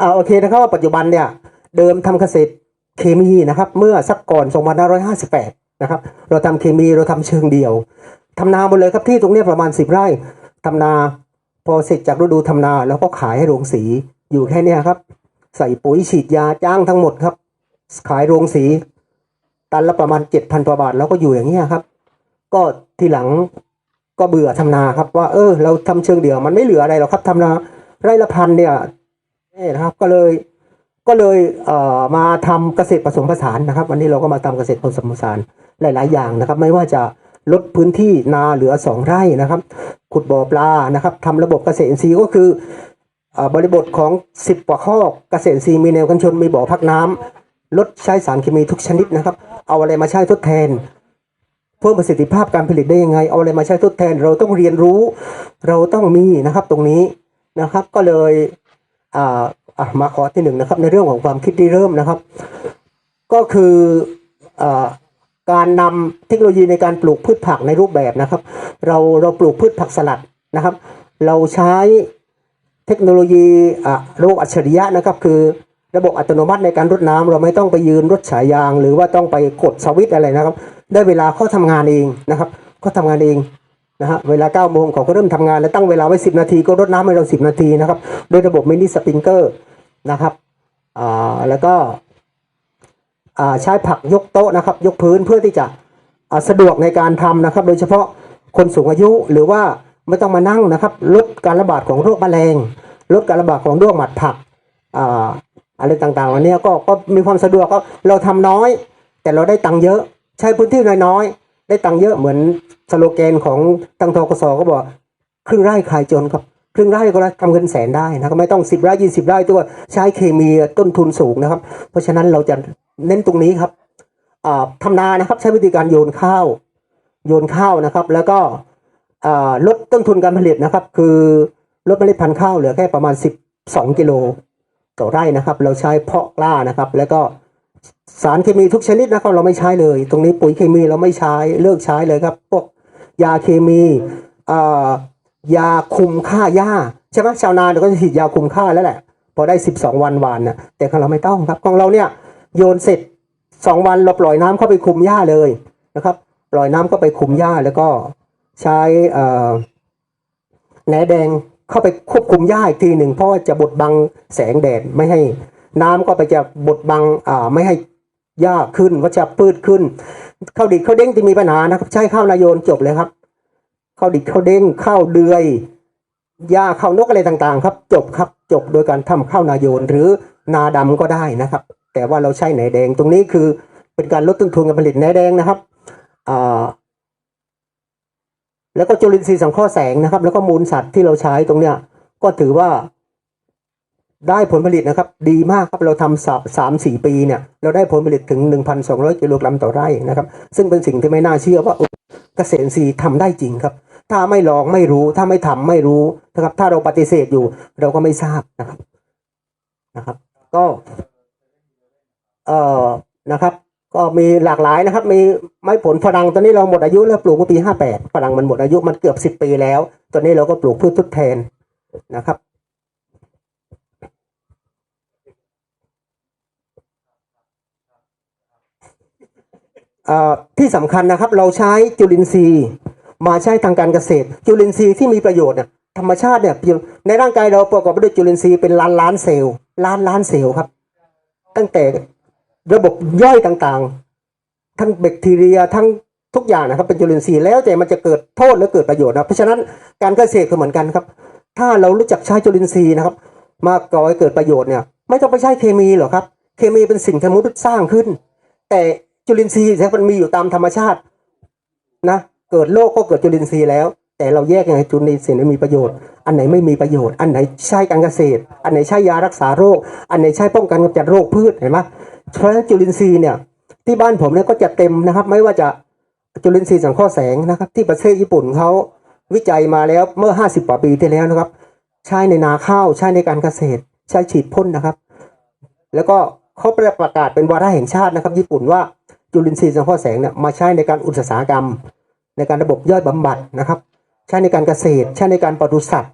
อ่าโอเคนะครับว่าปัจจุบันเนี่ยเดิมทำเกษตรเคมีนะครับ เมื่อสักก่อน 2558 นะครับ เราทำเคมีเราทำเชิงเดียวทำนาหมดเลยครับที่ตรงนี้ประมาณ 10 ไร่ทำนาพอเสร็จจากฤดูทำนาแล้วก็ขายให้โรงสีอยู่แค่เนี้ยครับ ใส่ปุ๋ยฉีดยาจ้างทั้งหมดครับ ขายโรงสี ตันละประมาณเจ็ดพันกว่าบาทแล้วก็อยู่อย่างเงี้ยครับ ก็ทีหลังก็เบื่อทำนาครับว่าเออเราทำเชิงเดียวมันไม่เหลืออะไรหรอกครับทำนาไร่ละพันเนี่ย นี่นะครับก็เลยก็เลยเอ่อมาทำเกษตรผสมผสานนะครับ วันนี้เราก็มาทำเกษตรผสมผสานหลาย ๆ อย่างนะครับ ไม่ว่าจะลดพื้นที่นาเหลือสองไร่นะครับ ขุดบ่อปลานะครับทำระบบเกษตรอินทรีย์ก็คือเอ่อบริบทของสิบกว่าข้อเกษตรอินทรีย์มีแนวกันชนมีบ่อพักน้ำลดใช้สารเคมีทุกชนิดนะครับ เอาอะไรมาใช้ทดแทน เพิ่มประสิทธิภาพการผลิตได้ยังไง เอาอะไรมาใช้ทดแทน เราต้องเรียนรู้ เราต้องมีนะครับตรงนี้นะครับ ก็เลย อ่าอะมาขอที่หนึ่งนะครับ ในเรื่องของความคิดที่เริ่มนะครับ ก็คืออาการนำเทคโนโลยีในการปลูกพืชผักในรูปแบบนะครับ เราเราปลูกพืชผักสลัดนะครับ เราใช้เทคโนโลยีอะระบบอัจฉริยะนะครับ คือระบบอัตโนมัติในการรดน้ำเราไม่ต้องไปยืนรถฉายยาง หรือว่าต้องไปกดสวิตช์อะไรนะครับ ได้เวลาเขาทำงานเองนะครับเขาทำงานเอง นะฮะเวลา9ก้าโมงเขาก็เริ่มทำงาน แล้วตั้งเวลาไว้ 10 นาทีก็รดน้ำให้เรา 10 นาทีนะครับโดยระบบมินิสปริงเกอร์นะครับอ่าแล้วก็อ่าใช้ผักยกโต๊ะนะครับ ยกพื้นเพื่อที่จะอ่าสะดวกในการทำนะครับ โดยเฉพาะคนสูงอายุหรือว่าไม่ต้องมานั่งนะครับ ลดการระบาดของโรคแมลงลดการระบาดของโรคหมัดผักอ่าอะไรต่างๆเหล่านี้ก็ก็มีความสะดวกก็เราทำน้อย แต่เราได้ตังค์เยอะ ใช้พื้นที่น้อย ได้ตังค์เยอะเหมือนสโลแกนของทางทกสก็บอก ครึ่งไร่ขายจนครับ ครึ่งไร่ก็ทำเงินแสนได้นะครับไม่ต้องสิบไร่ยี่สิบไร่ตัวใช้เคมีต้นทุนสูงนะครับ เพราะฉะนั้นเราจะเน้นตรงนี้ครับทำนานะครับใช้วิธีการโยนข้าว โยนข้าวนะครับ แล้วก็ลดต้นทุนการผลิตนะครับ คือลดเมล็ดพันธุ์ข้าวเหลือแค่ประมาณสิบสองกิโลต่อไร่นะครับ เราใช้เพาะกล้านะครับ แล้วก็ สารเคมีทุกชนิดนะครับเราไม่ใช้เลย ตรงนี้ปุ๋ยเคมีเราไม่ใช้เลิกใช้เลยครับพวกยาเคมีายาคุมฆ่าหญ้าใช่ไหมชาวนาเดี๋ยวก็จะฉีดยาคุมฆ่าแล้วแหละ พอได้สิบสองวันวานนะแต่ของเราไม่ต้องครับของเราเนี่ยโยนเสร็จสองวันเราปล่อยน้ำเข้าไปคุมหญ้าเลยนะครับ ปล่อยน้ำเข้าไปคุมหญ้าแล้วก็ใช้แหนแดงเข้าไปควบคุมหญ้าอีกทีหนึ่งเพราะว่าจะบดบังแสงแดดไม่ให้ น้ำก็ไปจะบดบังอ่าไม่ให้หญ้าขึ้นว่าจะพืชขึ้นข้าวดิดข้าวเด้งที่มีปัญหานะครับ ใช้ข้าวนายโยนจบเลยครับข้าวดิดข้าวเด้งข้าวเดือยหญ้าข้าวนกอะไรต่างๆ ครับ จบครับจบโดยการทำข้าวนายโยนหรือนาดำก็ได้นะครับ แต่ว่าเราใช้ไหนแดงตรงนี้คือเป็นการลดต้นทุนการผลิตไหนแดงนะครับอ่าแล้วก็จุลินทรีย์สังเคราะห์แสงนะครับ แล้วก็มูลสัตว์ที่เราใช้ตรงเนี้ยก็ถือว่า ได้ผลผลิตนะครับ ดีมากครับเราทำสามสี่ปีเนี่ยเราได้ผลผลิตถึง 1,200กิโลกรัมต่อไร่นะครับ ซึ่งเป็นสิ่งที่ไม่น่าเชื่อว่าเกษตรอินทรีทำได้จริงครับ ถ้าไม่ลองไม่รู้ถ้าไม่ทำไม่รู้นะครับ ถ้าเราปฏิเสธอยู่เราก็ไม่ทราบนะครับนะครับ ก็เอ่อนะครับ ก็มีหลากหลายนะครับ มีไม้ผลฝรั่งตอนนี้เราหมดอายุแล้วปลูกเมื่อปี 58ฝรั่งมันหมดอายุมันเกือบ 10 ปีแล้ว ตอนนี้เราก็ปลูกพืชทดแทนนะครับ เอ่อ ที่สำคัญนะครับเราใช้จุลินทรีย์ มาใช้ทางการเกษตร จุลินทรีย์ที่มีประโยชน์เนี่ยธรรมชาติเนี่ยในร่างกายเราประกอบไปด้วยจุลินทรีย์เป็นล้านล้านเซลล์ล้านล้านเซลล์ครับ ตั้งแต่ระบบย่อยต่างๆ ทั้งแบคทีเรียทั้งทุกอย่างนะครับเป็นจุลินทรีย์แล้วแต่มันจะเกิดโทษหรือเกิดประโยชน์นะเพราะฉะนั้นการเกษตรก็เหมือนกันครับ ถ้าเรารู้จักใช้จุลินทรีย์นะครับ มาก่อให้เกิดประโยชน์เนี่ย ไม่ต้องไปใช้เคมีหรอกครับ เคมีเป็นสิ่งที่มนุษย์สร้างขึ้น แต่ จุลินทรีย์เนี่ยมันมีอยู่ตามธรรมชาตินะเกิดโรคก็เกิดจุลินทรีย์แล้ว แต่เราแยกยังไงจุลินทรีย์ไหนมีประโยชน์ อันไหนไม่มีประโยชน์ อันไหนใช้การเกษตร อันไหนใช้ยารักษาโรค อันไหนใช้ป้องกันกำจัดโรคพืชเห็นไหมเพราะฉะนั้นจุลินทรีย์เนี่ยที่บ้านผมเนี่ยก็จะเต็มนะครับ ไม่ว่าจะจุลินทรีย์สังเคราะห์แสงนะครับ ที่ประเทศญี่ปุ่นเขาวิจัยมาแล้วเมื่อ 50กว่าปีที่แล้วนะครับ ใช้ในนาข้าวใช้ในการเกษตร ใช้ฉีดพ่นนะครับ แล้วก็เขาประกาศเป็นวาระแห่งชาตินะครับ ญี่ปุ่นว่า จุลินทรีย์สังเคราะห์แสงเนี่ยมาใช้ในการอุตสาหกรรม ในการระบบย่อยบำบัดนะครับ ใช้ในการเกษตร ใช้ในการปศุสัตว์